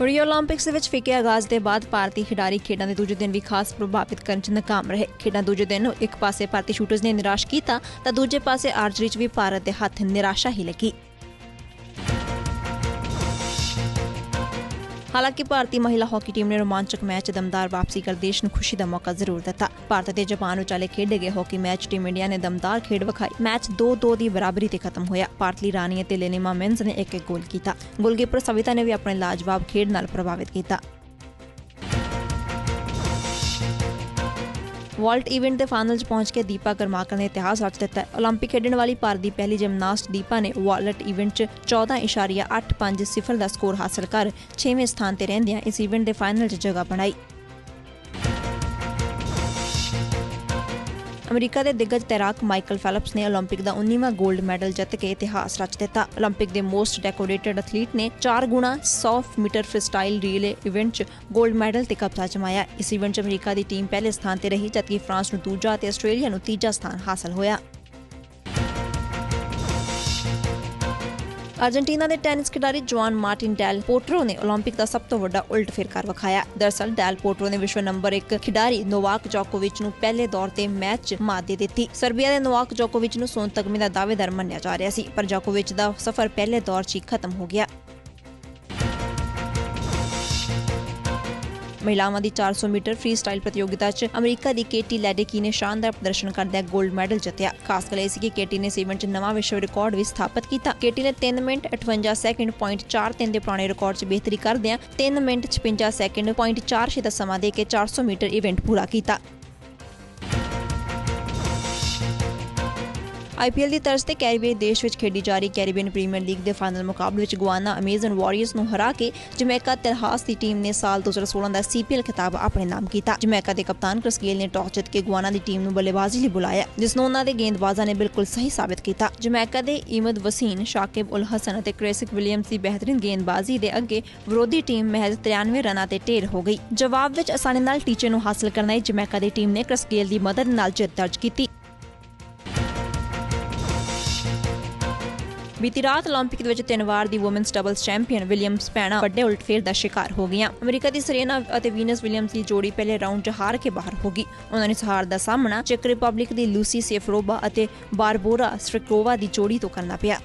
ਰਿਓ 올림픽ਸ ਵਿੱਚ ਫਿੱਕੇ ਆਗਾਜ਼ ਦੇ ਬਾਅਦ ਭਾਰਤੀ ਖਿਡਾਰੀ ਖੇਡਾਂ ਦੇ ਦੂਜੇ ਦਿਨ ਵੀ ਖਾਸ ਪ੍ਰਭਾਵਿਤ ਕਰਨ 'ਚ ਨਾਕਾਮ ਰਹੇ। ਖੇਡਾਂ ਦੂਜੇ ਦਿਨ ਇੱਕ ਪਾਸੇ ਭਾਰਤੀ ਸ਼ੂਟਰਸ ਨੇ ਨਿਰਾਸ਼ ਕੀਤਾ, ਤਾਂ ਦੂਜੇ ਪਾਸੇ ਆਰਚਰੀ 'ਚ ਵੀ ਭਾਰਤ ਦੇ ਹੱਥ ਨਿਰਾਸ਼ਾ ਹੀ ਲੱਗੀ। ਹਾਲਾਂਕਿ ਭਾਰਤੀ ਮਹਿਲਾ ਹਾਕੀ ਟੀਮ ਨੇ ਰੋਮਾਂਚਕ ਮੈਚ ਦਮਦਾਰ ਵਾਪਸੀ ਕਰ ਦੇਸ਼ ਨੂੰ ਖੁਸ਼ੀ ਦਾ ਮੌਕਾ ਜ਼ਰੂਰ ਦਿੱਤਾ। ਭਾਰਤ ਤੇ ਜਾਪਾਨ ਵਿਚਾਲੇ ਖੇਡੇ ਗਏ ਹਾਕੀ ਮੈਚ ਟੀਮ ਇੰਡੀਆ ਨੇ ਦਮਦਾਰ ਖੇਡ ਵਿਖਾਈ। ਮੈਚ 2-2 ਦੀ ਬਰਾਬਰੀ ਤੇ ਖਤਮ ਹੋਇਆ। ਪਾਰਟਲੀ ਰਾਣੀ ਅਤੇ ਲੈਨਿਮਾ ਮਿੰਸ ਨੇ ਇੱਕ ਇੱਕ ਗੋਲ ਕੀਤਾ। ਗੋਲਕੀਪਰ ਸਵਿਤਾ ਨੇ ਵੀ ਆਪਣੇ ਲਾਜਵਾਬ ਖੇਡ ਨਾਲ ਪ੍ਰਭਾਵਿਤ ਕੀਤਾ। ਵਾਲਟ ਇਵੈਂਟ ਦੇ ਫਾਈਨਲ 'ਚ ਪਹੁੰਚ ਕੇ ਦੀਪਾ ਕਰਮਾਕਰ ਨੇ ਇਤਿਹਾਸ ਰਚ ਦਿੱਤਾ ਹੈ 올림픽 ਖੇਡਣ ਵਾਲੀ ਭਾਰਤ ਦੀ ਪਹਿਲੀ ਜਿਮਨਾਸਟ ਦੀਪਾ ਨੇ ਵਾਲਟ ਇਵੈਂਟ 'ਚ 14.850 ਦਾ ਸਕੋਰ ਹਾਸਲ ਕਰ 6ਵੇਂ ਸਥਾਨ ਤੇ ਰਹਿੰਦਿਆਂ ਇਸ ਇਵੈਂਟ ਦੇ ਫਾਈਨਲ 'ਚ ਜਗ੍ਹਾ ਬਣਾਈ ਅਮਰੀਕਾ ਦੇ ਦਿੱਗਜ ਤੈਰਾਕ ਮਾਈਕਲ ਫੈਲਪਸ ਨੇ 올림픽 ਦਾ 19ਵਾਂ 골ਡ ਮੈਡਲ ਜਿੱਤ ਕੇ ਇਤਿਹਾਸ ਰਚ ਦਿੱਤਾ। 올림픽 ਦੇ ਮੋਸਟ ਡੈਕੋਰੇਟਡ ਐਥਲੀਟ ਨੇ 4 ਗੁਣਾ 100 ਮੀਟਰ ਫ੍ਰੀਸਟਾਈਲ ਰੀਲੇ ਇਵੈਂਟ 'ਚ 골ਡ ਮੈਡਲ ਤੇ ਕਬਜ਼ਾ ਜਮਾਇਆ। ਇਸ ਇਵੈਂਟ 'ਚ ਅਮਰੀਕਾ ਦੀ ਟੀਮ ਪਹਿਲੇ ਸਥਾਨ ਤੇ ਰਹੀ, ਜਦਕਿ ਫਰਾਂਸ ਨੂੰ ਦੂਜਾ ਅਤੇ ਆਸਟ੍ਰੇਲੀਆ ਨੂੰ ਤੀਜਾ ਸਥਾਨ ਹਾਸਲ ਹੋਇਆ। ਅਰਜنٹੀਨਾ ਦੇ ਟੈਨਿਸ ਖਿਡਾਰੀ ਜੁਆਨ ਮਾਰਟਿਨ ਡੈਲ ਪੋਟਰੋ ਨੇ 올림픽 ਦਾ ਸਭ ਤੋਂ ਵੱਡਾ ਉਲਟ ਫੇਰਕਾਰ ਵਿਖਾਇਆ। ਦਰਸਲ, ਡੈਲ ਪੋਟਰੋ ਨੇ ਵਿਸ਼ਵ ਨੰਬਰ 1 ਖਿਡਾਰੀ ਨੋਵਾਕ ਜੋਕੋਵਿਚ ਨੂੰ ਪਹਿਲੇ ਦੌਰ ਤੇ ਮੈਚ ਮਾਤ ਦੇ ਦਿੱਤੀ। ਸਰਬੀਆ ਦੇ ਨੋਵਾਕ ਜੋਕੋਵਿਚ ਨੂੰ ਸੋਨ ਤਗਮੇ ਦਾ ਦਾਅਵੇਦਾਰ ਮੰਨਿਆ ਜਾ ਰਿਹਾ ਸੀ, ਪਰ ਜੋਕੋਵਿਚ ਦਾ ਸਫ਼ਰ ਪਹਿਲੇ ਦੌਰ 'ਚ ਹੀ ਖਤਮ ਹੋ ਗਿਆ। ਮਹਿਲਾਵਾਂ ਦੀ 400 ਮੀਟਰ ਫ੍ਰੀ ਸਟਾਈਲ ਪ੍ਰਤੀਯੋਗਿਤਾ 'ਚ ਅਮਰੀਕਾ ਦੀ ਕੇਟੀ ਲੈਡੇਕੀ ਨੇ ਸ਼ਾਨਦਾਰ ਪ੍ਰਦਰਸ਼ਨ ਕਰਦਿਆਂ 골ਡ ਮੈਡਲ ਜਿੱਤਿਆ। ਖਾਸ ਗੱਲ ਇਹ ਸੀ ਕਿ ਕੇਟੀ ਨੇ ਇਸ ਇਵੈਂਟ 'ਚ ਨਵਾਂ ਵਿਸ਼ਵ ਰਿਕਾਰਡ ਵੀ ਸਥਾਪਿਤ ਕੀਤਾ। ਕੇਟੀ ਨੇ 3 ਮਿੰਟ 58 ਸੈਕਿੰਡ ਪੁਆਇੰਟ 43 ਦੇ ਪੁਰਾਣੇ ਰਿਕਾਰਡ 'ਚ ਬਿਹਤਰੀ ਕਰਦਿਆਂ 3 ਮਿੰਟ 56 ਸੈਕਿੰਡ ਪੁਆਇੰਟ 46 ਦਾ ਸਮਾਂ ਦੇ ਕੇ 400 ਮੀਟਰ ਇਵੈਂਟ ਪੂਰਾ ਕੀਤਾ। ਆਈਪੀਐਲ ਦੀ ਤਰਜ਼ ਤੇ ਕੈਰੀਬੀਅਨ ਦੇਸ਼ ਵਿੱਚ ਖੇਡੀ ਜਾ ਰਹੀ ਕੈਰੀਬੀਅਨ ਪ੍ਰੀਮੀਅਰ ਲੀਗ ਦੇ ਫਾਈਨਲ ਮੁਕਾਬਲੇ ਵਿੱਚ ਗੁਆਨਾ, ਅਮੇਜ਼ਨ ਵਾਰੀਅਰਸ ਨੂੰ ਹਰਾ ਕੇ ਜਮੈਕਾ ਤਿਲਹਾਸ ਦੀ ਟੀਮ ਨੇ ਸਾਲ 2016 ਦਾ ਸੀਪੀਐਲ ਖਿਤਾਬ ਆਪਣੇ ਨਾਮ ਕੀਤਾ। ਜਮੈਕਾ ਦੇ ਕਪਤਾਨ ਕ੍ਰਿਸ ਗੇਲ ਨੇ ਟਾਸ ਜਿੱਤ ਕੇ ਗੁਆਨਾ ਦੀ ਟੀਮ ਨੂੰ ਬੱਲੇਬਾਜ਼ੀ ਲਈ ਬੁਲਾਇਆ, ਜਿਸ ਨੂੰ ਉਹਨਾਂ ਦੇ ਗੇਂਦਬਾਜ਼ਾਂ ਨੇ ਬਿਲਕੁਲ ਸਹੀ ਸਾਬਿਤ ਕੀਤਾ। ਜਮੈਕਾ ਦੇ ਇਮਦ ਵਸੀਨ, ਸ਼ਾਕਿਬ ਉਲ ਹਸਨ ਅਤੇ ਕ੍ਰੈਸਿਕ ਵਿਲੀਅਮਸ ਦੀ ਬਿਹਤਰੀਨ ਗੇਂਦਬਾਜ਼ੀ ਦੇ ਅੱਗੇ ਵਿਰੋਧੀ ਟੀਮ ਮਹਿਜ਼ 93 ਰਨਾਂ ਤੇ ਢੇਰ ਹੋ ਗਈ। ਜਵਾਬ ਵਿੱਚ ਆਸਾਨੀ ਨਾਲ ਟੀਚੇ ਨੂੰ ਹਾਸਲ ਕਰਨ ਲਈ ਜਮੈਕਾ ਦੀ ਟੀਮ ਨੇ ਕ੍ਰਿਸ ਗੇਲ ਦੀ ਮਦਦ ਨਾਲ ਜਿੱਤ ਦਰਜ ਕੀਤੀ। ਬੀਤੀ ਰਾਤ 올림픽 ਦੇ ਵਿੱਚ ਤਿੰਨ ਵਾਰ ਦੀ ਔਮਨਸ ਡਬਲਸ ਚੈਂਪੀਅਨ ਵਿਲੀਅਮਸ ਪੈਣਾ ਵੱਡੇ ਉਲਟਫੇਰ ਦਾ ਸ਼ਿਕਾਰ ਹੋ ਗਈਆਂ ਅਮਰੀਕਾ ਦੀ ਸਰੇਨਾ ਅਤੇ ਵੀਨਸ ਵਿਲੀਅਮਸ ਦੀ ਜੋੜੀ ਪਹਿਲੇ ਰਾਊਂਡ 'ਚ ਹਾਰ ਕੇ ਬਾਹਰ ਹੋ ਗਈ ਉਹਨਾਂ ਨੇ ਇਸ ਹਾਰ ਦਾ ਸਾਹਮਣਾ ਚੈਕ ਰਿਪਬਲਿਕ ਦੀ ਲੂਸੀ ਸੇਫਰੋਬਾ ਅਤੇ ਬਾਰਬੋਰਾ ਸਟ੍ਰਿਕੋਵਾ ਦੀ ਜੋੜੀ ਤੋਂ ਕਰਨਾ ਪਿਆ